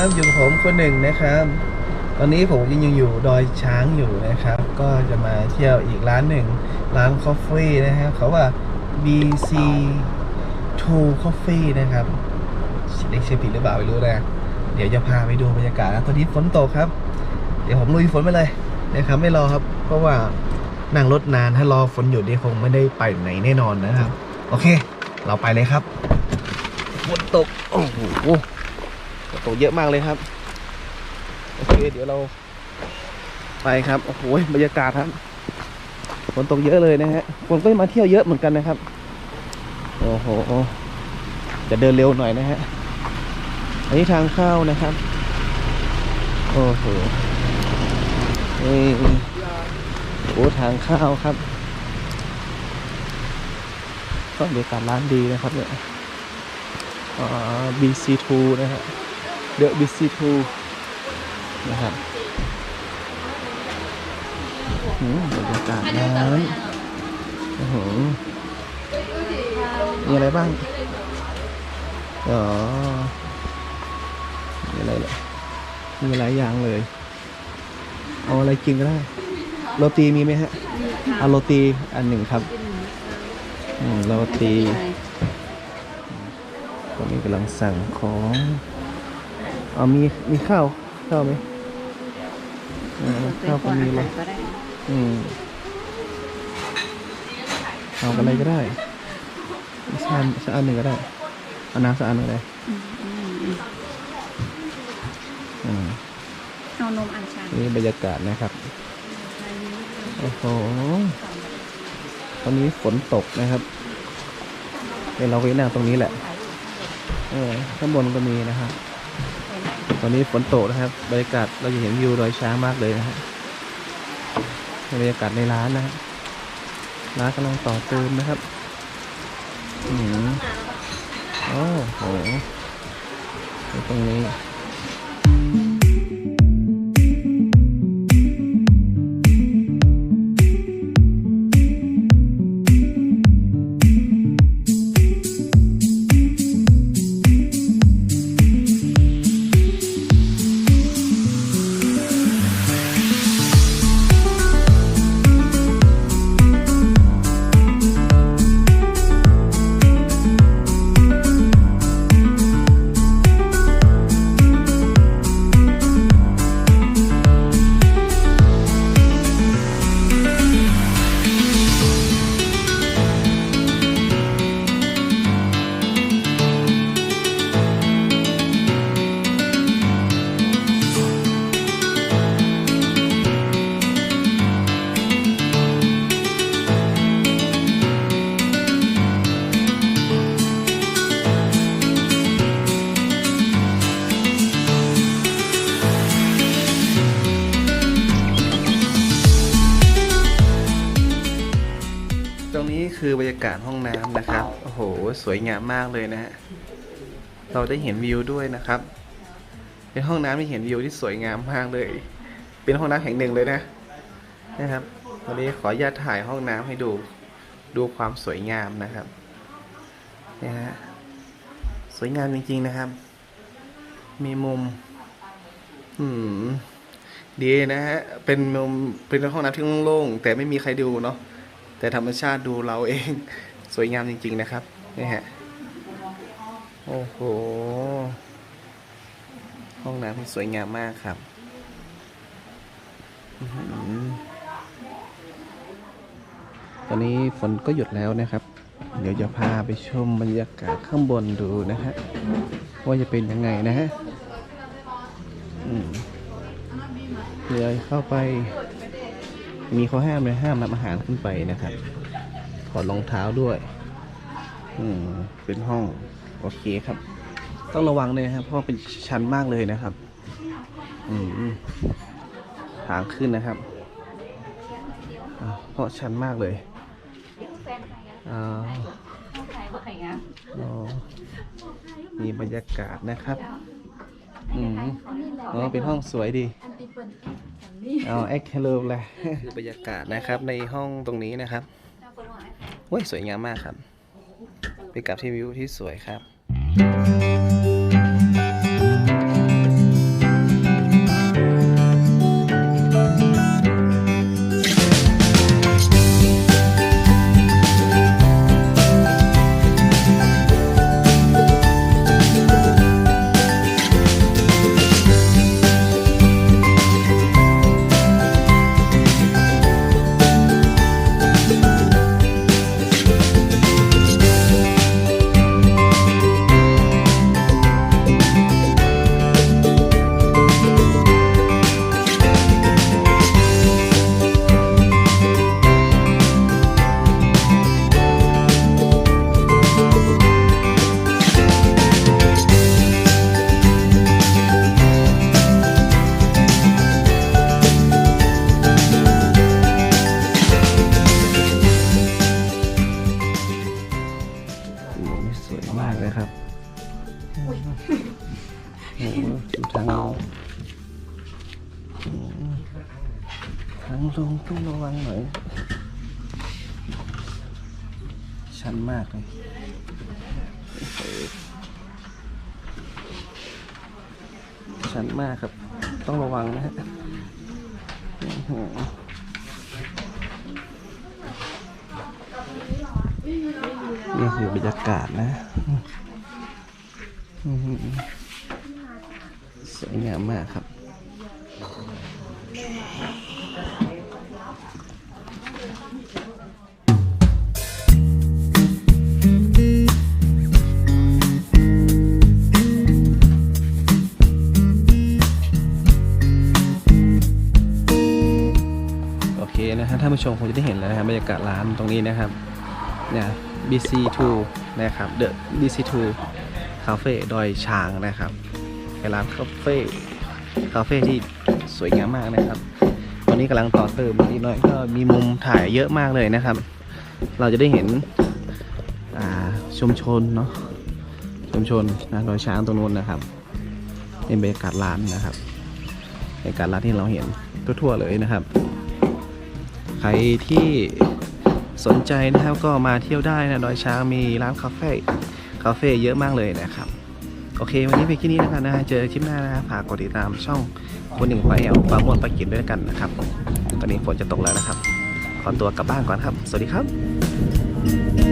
ับอยู่กับผมคนหนึ่งนะครับ ตอนนี้ผมยังอยู่ดอยช้างอยู่นะครับ ก็จะมาเที่ยวอีกร้านหนึ่งร้านคอฟฟี่นะครับเขาว่า BC 2 Coffee นะครับเรียกชื่อผิดหรือเปล่าไม่รู้นะ เดี๋ยวจะพาไปดูบรรยากาศนะตอนนี้ฝนตกครับ เดี๋ยวผมลุยฝนไปเลยนะครับ ไม่รอครับ เพราะว่านั่งรถนานถ้ารอฝนหยุดนี่คงไม่ได้ไปไหนแน่นอนนะครับ โอเค เราไปเลยครับฝนตก โอ้โห ตกเยอะมากเลยครับ โอเค เดี๋ยวเรา ไปครับ โอ้โห บรรยากาศครับ ฝนตกเยอะเลยนะฮะ คนก็มาเที่ยวเยอะเหมือนกันนะครับ โอ้โห จะเดินเร็วหน่อยนะฮะ อันนี้ทางเข้านะครับ โอ้โหนี่โอ้ทางเข้าครับก็บรรยากาศร้านดีนะครับเนี่ยอ่า BC2 นะฮะ The BC2 นะครับอืมบรรยากาศร้านโอ้โหมีอะไรบ้าง อ๋อ มีอะไรเหรอมีหลายอย่างเลย เอาอะไรกินก็ได้ โรตีมีไหมฮะเอาโรตีอันหนึ่งครับอืมโรตีตอนนี้กำลังสั่งของ เอามีมีข้าวข้าวไหมเออข้าวก็มีเลยก็ได้อืมเอาอะไรก็ได้สักอันสักอันหนึ่งก็ได้เอาน้ำสักอันหนึ่งก็ได้อืมเอานมอัญชันนี่บรรยากาศนะครับโอ้โหตอนนี้ฝนตกนะครับเดี๋ยวเราไปนั่งตรงนี้แหละ เออข้างบนก็มีนะครับ ตอนนี้ฝนตกนะครับบรรยากาศเราจะเห็นวิวดอยช้างมากเลยนะฮะบรรยากาศในร้านนะฮะร้านกำลังต่อเติมนะครับอืมโอ้โหตรงนี้ น้ำนะครับ โอ้โห สวยงามมากเลยนะฮะ เราได้เห็นวิวด้วยนะครับ เป็นห้องน้ำที่เห็นวิวที่สวยงามมากเลย เป็นห้องน้ำแห่งหนึ่งเลยนะ นะครับ วันนี้ขออนุญาตถ่ายห้องน้ำให้ดู ดูความสวยงามนะครับนี่ยฮะ สวยงามจริงๆนะครับ มีมุม อืมดีนะฮะ เป็นมุมเป็นห้องน้ำที่โล่งๆแต่ไม่มีใครดูเนาะแต่ธรรมชาติดูเราเอง สวยงามจริง ๆ นะครับนี่ฮะโอ้โห ห้องน้ำสวยงามมากครับอตอนนี้ฝนก็หยุดแล้วนะครับ เดี๋ยวจะพาไปชมบรรยากาศข้างบนดูนะฮะว่าจะเป็นยังไงนะฮะเดี๋ยเข้าไป มีข้อห้ามเลยห้ามนำอาหารขึ้นไปนะครับ ถอดรองเท้าด้วย อืมเป็นห้อง โอเคครับ ต้องระวังเลยนะครับ เพราะว่าเป็นชันมากเลยนะครับ อืมทางขึ้นนะครับอ่าเพราะชันมากเลยอ่าอ๋อมีบรรยากาศนะครับ อืมอ๋อเป็นห้องสวยดีเอาแอคเคลเลยคือบรรยากาศนะครับในห้องตรงนี้นะครับเว้ยสวยงามมากครับไปกับที่วิวที่สวยครับ มากเลยครับทั้งทั้งลงต้องระวังหน่อย ชันมากเลยชันมากครับ ต้องระวังนะฮะ นี่คือบรรยากาศนะสวยงามมากครับโอเคนะครับท่านผู้ชมคงจะได้เห็นแล้วนะครับบรรยากาศร้านตรงนี้นะครับ เนี่ย BC2 นะครับ The BC2 คาเฟ่ดอยช้างนะครับเป็นร้านคาเฟ่คาเฟ่ที่สวยงามมากนะครับ ตอนนี้กำลังต่อเติมอีกหน่อยก็มีมุมถ่ายเยอะมากเลยนะครับ เราจะได้เห็นชุมชนเนาะชุมชนนะดอยช้างตรงนู้นนะครับเป็นบรรยากาศร้านนะครับบรรยากาศร้านที่เราเห็นทั่วๆเลยนะครับ ใครที่ สนใจนะครับก็มาเที่ยวได้นะดอยช้างมีร้านคาเฟ่คาเฟ่เยอะมากเลยนะครับ โอเค วันนี้เพียงแค่นี้นะครับนะเจอคลิปหน้านะฝากกดติดตามช่องคนหนึ่งไปเอาปลาม่วนปลากินด้วยกันนะครับตอนนี้ฝนจะตกแล้วนะครับ ขอตัวกลับบ้านก่อนครับ สวัสดีครับ